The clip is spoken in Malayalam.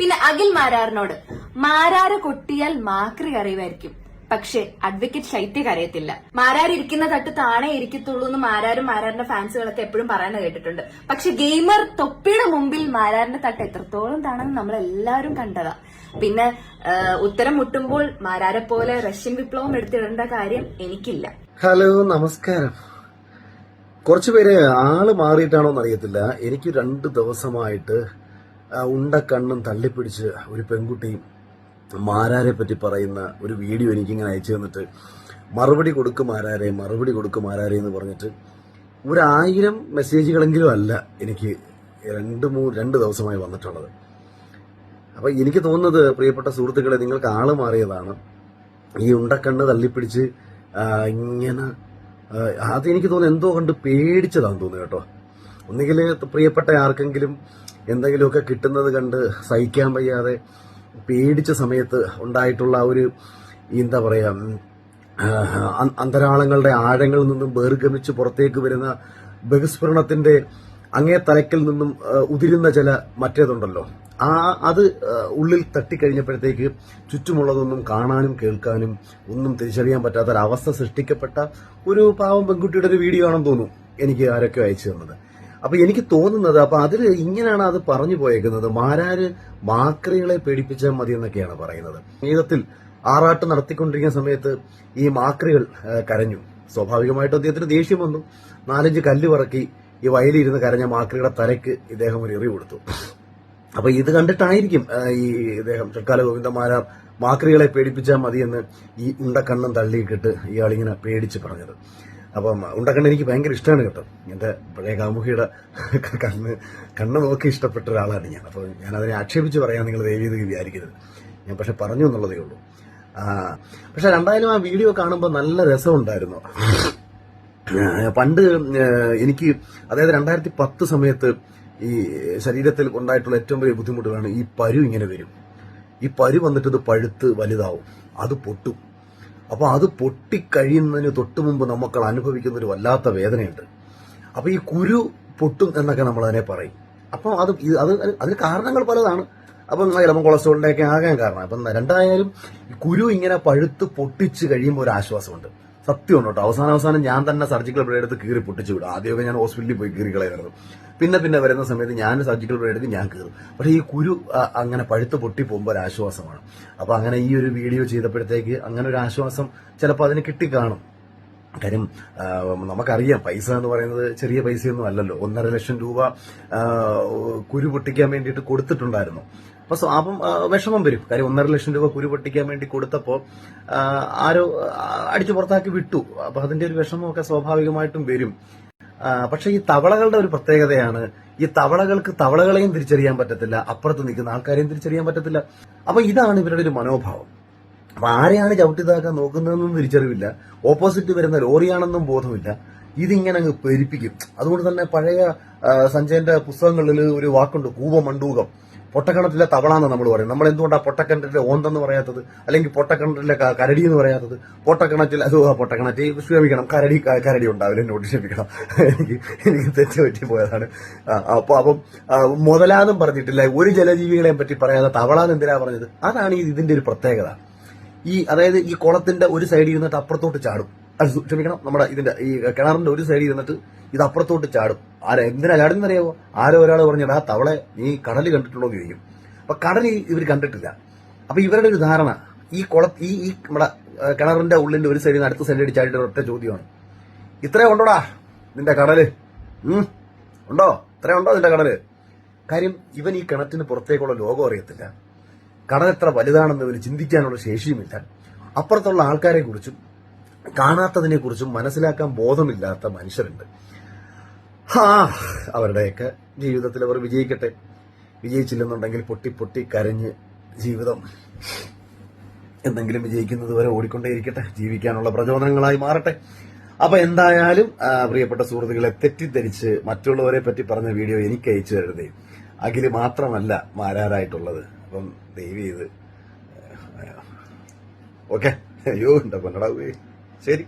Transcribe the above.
പിന്നെ അഖിൽ മാരാറിനോട് മാരാറ് കൊട്ടിയാൽ മാക്രി അറിയുമായിരിക്കും പക്ഷെ അഡ്വക്കേറ്റ് ശൈത്യ അറിയത്തില്ല മാരാർ ഇരിക്കുന്ന തട്ട് താണേ ഇരിക്കത്തുള്ളൂ എന്ന് മാരാരും മാരാറിന്റെ ഫാൻസുകളൊക്കെ എപ്പോഴും പറയുന്നത് കേട്ടിട്ടുണ്ട്. പക്ഷെ ഗെയിമർ തൊപ്പിയുടെ മുമ്പിൽ മാരാറിന്റെ തട്ട് എത്രത്തോളം താണെന്ന് നമ്മൾ എല്ലാവരും കണ്ടതാ. പിന്നെ ഉത്തരം മുട്ടുമ്പോൾ മാരാരെ പോലെ റഷ്യൻ വിപ്ലവം എടുത്തിടേണ്ട കാര്യം എനിക്കില്ല. ഹലോ നമസ്കാരം. കുറച്ചു പേര് ആൾ മാറിയിട്ടാണോ എന്നറിയത്തില്ല എനിക്ക് രണ്ട് ദിവസമായിട്ട് ആ, ഉണ്ട കണ്ണും തള്ളിപ്പിടിച്ച് ഒരു പെൺകുട്ടി മാരാരെ പറ്റി പറയുന്ന ഒരു വീഡിയോ എനിക്കിങ്ങനെ അയച്ചു തന്നിട്ട് മറുപടി കൊടുക്കും മാരാരെ മറുപടി കൊടുക്കും മാരാരെ എന്ന് പറഞ്ഞിട്ട് ഒരായിരം മെസ്സേജുകളെങ്കിലും അല്ല എനിക്ക് രണ്ട് മൂന്ന് രണ്ട് ദിവസമായി വന്നിട്ടുള്ളത്. അപ്പം എനിക്ക് തോന്നുന്നത് പ്രിയപ്പെട്ട സുഹൃത്തുക്കളെ നിങ്ങൾക്ക് ആൾ മാറിയതാണ്. ഈ ഉണ്ടക്കണ്ണ് തള്ളിപ്പിടിച്ച് ഇങ്ങനെ അത് എനിക്ക് തോന്നുന്നു എന്തോ കണ്ട് പേടിച്ചതാണെന്ന് തോന്നുന്നു കേട്ടോ. ഒന്നുകിൽ പ്രിയപ്പെട്ട ആർക്കെങ്കിലും എന്തെങ്കിലുമൊക്കെ കിട്ടുന്നത് കണ്ട് സഹിക്കാൻ വയ്യാതെ പേടിച്ച സമയത്ത് ഉണ്ടായിട്ടുള്ള ഒരു എന്താ പറയുക അന്തരാളങ്ങളുടെ ആഴങ്ങളിൽ നിന്നും ബഹിർഗമിച്ച് പുറത്തേക്ക് വരുന്ന ബഹിസ്ഫുരണത്തിന്റെ അങ്ങേ തലക്കിൽ നിന്നും ഉതിരുന്ന ചില മറ്റേതുണ്ടല്ലോ. ആ അത് ഉള്ളിൽ തട്ടിക്കഴിഞ്ഞപ്പോഴത്തേക്ക് ചുറ്റുമുള്ളതൊന്നും കാണാനും കേൾക്കാനും ഒന്നും തിരിച്ചറിയാൻ പറ്റാത്ത ഒരു അവസ്ഥ സൃഷ്ടിക്കപ്പെട്ട ഒരു പാവം പെൺകുട്ടിയുടെ ഒരു വീഡിയോ ആണെന്ന് തോന്നുന്നു എനിക്ക് ആരൊക്കെ അയച്ചു തന്നത്. അപ്പൊ എനിക്ക് തോന്നുന്നത് അപ്പൊ അതിൽ ഇങ്ങനെയാണ് അത് പറഞ്ഞു പോയേക്കുന്നത്. മാരാര് മാക്രികളെ പേടിപ്പിച്ചാൽ മതി എന്നൊക്കെയാണ് പറയുന്നത്. ജീവിതത്തിൽ ആറാട്ട് നടത്തിക്കൊണ്ടിരിക്കുന്ന സമയത്ത് ഈ മാക്രികൾ കരഞ്ഞു. സ്വാഭാവികമായിട്ടും അദ്ദേഹത്തിന് ദേഷ്യം വന്നു. നാലഞ്ച് കല്ല് പറക്കി ഈ വയലിരുന്ന് കരഞ്ഞ മാക്രിയുടെ തലയ്ക്ക് ഇദ്ദേഹം ഒരു എറി കൊടുത്തു. അപ്പൊ ഇത് കണ്ടിട്ടായിരിക്കും ഈ ഇദ്ദേഹം ചക്കാല ഗോവിന്ദമാരാർ മാക്രികളെ പേടിപ്പിച്ചാൽ മതിയെന്ന് ഈ ഉണ്ടക്കണ്ണം തള്ളിയിട്ടിട്ട് ഇയാളിങ്ങനെ പേടിച്ച് പറഞ്ഞത്. അപ്പം ഉണ്ടക്കണ്ണ് എനിക്ക് ഭയങ്കര ഇഷ്ടമാണ് കേട്ടോ. എന്റെ പഴയ കാമുകിയുടെ കണ്ണ് കണ്ണ് നോക്കി ഇഷ്ടപ്പെട്ട ഒരാളാണ് ഞാൻ. അപ്പോൾ ഞാൻ അതിനെ ആക്ഷേപിച്ച് പറയാൻ നിങ്ങൾ ദയവീത് വിചാരിക്കരുത്. ഞാൻ പക്ഷെ പറഞ്ഞു എന്നുള്ളതേ ഉള്ളൂ. പക്ഷെ രണ്ടായാലും ആ വീഡിയോ കാണുമ്പോൾ നല്ല രസമുണ്ടായിരുന്നു പണ്ട് എനിക്ക് അതായത് രണ്ടായിരത്തി പത്ത് സമയത്ത് ഈ ശരീരത്തിൽ ഉണ്ടായിട്ടുള്ള ഏറ്റവും വലിയ ബുദ്ധിമുട്ടുകളാണ് ഈ പരു ഇങ്ങനെ വരും. ഈ പരു വന്നിട്ട് ഇത് പഴുത്ത് വലുതാവും. അത് പൊട്ടും. അപ്പൊ അത് പൊട്ടിക്കഴിയുന്നതിന് തൊട്ട് മുമ്പ് നമുക്ക് അനുഭവിക്കുന്ന ഒരു വല്ലാത്ത വേദനയുണ്ട്. അപ്പൊ ഈ കുരു പൊട്ടും എന്നൊക്കെ നമ്മൾ അതിനെ പറയും. അപ്പം അത് അത് അതിന് കാരണങ്ങൾ പലതാണ്. അപ്പം ചിലപ്പോൾ കൊളസ്ട്രോളിന്റെ ഒക്കെ ആകാൻ കാരണം. അപ്പം രണ്ടായാലും കുരു ഇങ്ങനെ പഴുത്ത് പൊട്ടിച്ച് കഴിയുമ്പോൾ ഒരു ആശ്വാസമുണ്ട്. സത്യമുണ്ട് കേട്ടോ. അവസാനം അവസാനം ഞാൻ തന്നെ സർജിക്കൽ ബ്ലേഡ് എടുത്ത് കീറി പൊട്ടിച്ചു വിടും. ആദ്യമൊക്കെ ഞാൻ ഹോസ്പിറ്റലിൽ പോയി കീറി കളയായിരുന്നു. പിന്നെ പിന്നെ വരുന്ന സമയത്ത് ഞാൻ സർജിക്കൽ ബ്ലേഡ് എടുത്ത് ഞാൻ കീറും. പക്ഷെ ഈ കുരു അങ്ങനെ പഴുത്ത് പൊട്ടി പോകുമ്പോൾ ഒരു ആശ്വാസമാണ്. അപ്പൊ അങ്ങനെ ഈ ഒരു വീഡിയോ ചെയ്തപ്പോഴത്തേക്ക് അങ്ങനെ ഒരു ആശ്വാസം ചിലപ്പോൾ അതിന് കിട്ടിക്കാണും. കാര്യം നമുക്കറിയാം പൈസ എന്ന് പറയുന്നത് ചെറിയ പൈസയൊന്നും അല്ലല്ലോ. ഒന്നര ലക്ഷം രൂപ കുരു പൊട്ടിക്കാൻ വേണ്ടിയിട്ട് കൊടുത്തിട്ടുണ്ടായിരുന്നു. അപ്പൊ അപ്പം വിഷമം വരും. കാര്യം ഒന്നര ലക്ഷം രൂപ കുരു പൊട്ടിക്കാൻ വേണ്ടി കൊടുത്തപ്പോ ആരോ അടിച്ചു പുറത്താക്കി വിട്ടു. അപ്പൊ അതിന്റെ ഒരു വിഷമമൊക്കെ സ്വാഭാവികമായിട്ടും വരും. പക്ഷെ ഈ തവളകളുടെ ഒരു പ്രത്യേകതയാണ് ഈ തവളകൾക്ക് തവളകളെയും തിരിച്ചറിയാൻ പറ്റത്തില്ല അപ്പുറത്ത് നിൽക്കുന്ന ആൾക്കാരെയും തിരിച്ചറിയാൻ പറ്റത്തില്ല. അപ്പൊ ഇതാണ് ഇവരുടെ ഒരു മനോഭാവം. അപ്പൊ ആരെയാണ് ചവിട്ടിതാക്കാൻ നോക്കുന്നതെന്നും തിരിച്ചറിവില്ല. ഓപ്പോസിറ്റ് വരുന്ന ലോറിയാണെന്നും ബോധമില്ല. ഇതിങ്ങനെ അങ്ങ് പെരിപ്പിക്കും. അതുകൊണ്ട് തന്നെ പഴയ സഞ്ജയന്റെ പുസ്തകങ്ങളിൽ ഒരു വാക്കുണ്ട് കൂപമണ്ടൂകം പൊട്ടക്കണത്തിലെ തവള എന്ന് നമ്മൾ പറയും നമ്മൾ എന്തുകൊണ്ടാണ് പൊട്ടക്കിണറ്റിലെ ഓന്തെന്ന് പറയാത്തത്? അല്ലെങ്കിൽ പൊട്ടക്കിണറ്റിലെ കരടി എന്ന് പറയാത്തത്? പൊട്ടക്കിണറ്റിൽ അത് പൊട്ടക്കിണറ്റ് ക്ഷമിക്കണം. കരടി കരടി ഉണ്ടാവില്ല. എന്നോട് ക്ഷമിക്കണം. എനിക്ക് എനിക്ക് തെറ്റ് പറ്റി പോയതാണ്. ആ, അപ്പൊ അപ്പം മുതലാന്നും പറഞ്ഞിട്ടില്ല. ഒരു ജലജീവികളെയും പറ്റി പറയാതെ തവളാന്ന് എന്തിനാ പറഞ്ഞത്? അതാണ് ഇതിന്റെ ഒരു പ്രത്യേകത. ഈ അതായത് ഈ കുളത്തിന്റെ ഒരു സൈഡിൽ ഇരുന്നിട്ട് അപ്പുറത്തോട്ട് ചാടും. അത് ക്ഷമിക്കണം നമ്മുടെ ഇതിന്റെ ഈ കിണറിന്റെ ഒരു സൈഡിൽ ഇരുന്നിട്ട് ഇത് അപ്പുറത്തോട്ട് ചാടും. ആരെ എന്തിനാ ചാടുന്നറിയാവോ ആരോ ഒരാൾ പറഞ്ഞത് ആ തവളെ നീ കടൽ കണ്ടിട്ടുണ്ടോ? എന്ന് ചോദിക്കും. അപ്പൊ കടൽ ഇവർ കണ്ടിട്ടില്ല. അപ്പൊ ഇവരുടെ ഒരു ധാരണ ഈ കുള ഈ ഈ നമ്മുടെ കിണറിന്റെ ഉള്ളിന്റെ ഒരു സൈഡിൽ നിന്ന് അടുത്ത സൈഡിൽ ചാടിയിട്ട് ഒറ്റ ചോദ്യമാണ്. ഇത്രയും ഉണ്ടോടാ നിന്റെ കടൽ? ഉണ്ടോ? ഇത്രയും ഉണ്ടോ നിന്റെ കടൽ? കാര്യം ഇവൻ ഈ കിണറ്റിന് പുറത്തേക്കുള്ള ലോകം അറിയത്തില്ല. കടൽ എത്ര വലുതാണെന്ന് ഇവർ ചിന്തിക്കാനുള്ള ശേഷിയുമില്ല. അപ്പുറത്തുള്ള ആൾക്കാരെ കുറിച്ചും കാണാത്തതിനെ കുറിച്ചും മനസ്സിലാക്കാൻ ബോധമില്ലാത്ത മനുഷ്യരുണ്ട്. ഹാ അവരുടെയൊക്കെ ജീവിതത്തിൽ അവർ വിജയിക്കട്ടെ. വിജയിച്ചില്ലെന്നുണ്ടെങ്കിൽ പൊട്ടി പൊട്ടി കരഞ്ഞ് ജീവിതം. എന്തെങ്കിലും വിജയിക്കുന്നത് വരെ ഓടിക്കൊണ്ടേയിരിക്കട്ടെ. ജീവിക്കാനുള്ള പ്രചോദനങ്ങളായി മാറട്ടെ. അപ്പൊ എന്തായാലും പ്രിയപ്പെട്ട സുഹൃത്തുക്കളെ തെറ്റിദ്ധരിച്ച് മറ്റുള്ളവരെ പറ്റി പറഞ്ഞ വീഡിയോ എനിക്ക് അയച്ചു തരുതേ അഖിൽ മാത്രമല്ല മാരാരായിട്ടുള്ളത്. അപ്പം ദൈവം ഇത് ഓക്കെ. അയ്യോ എന്താ പൊന്നടാ ശരി.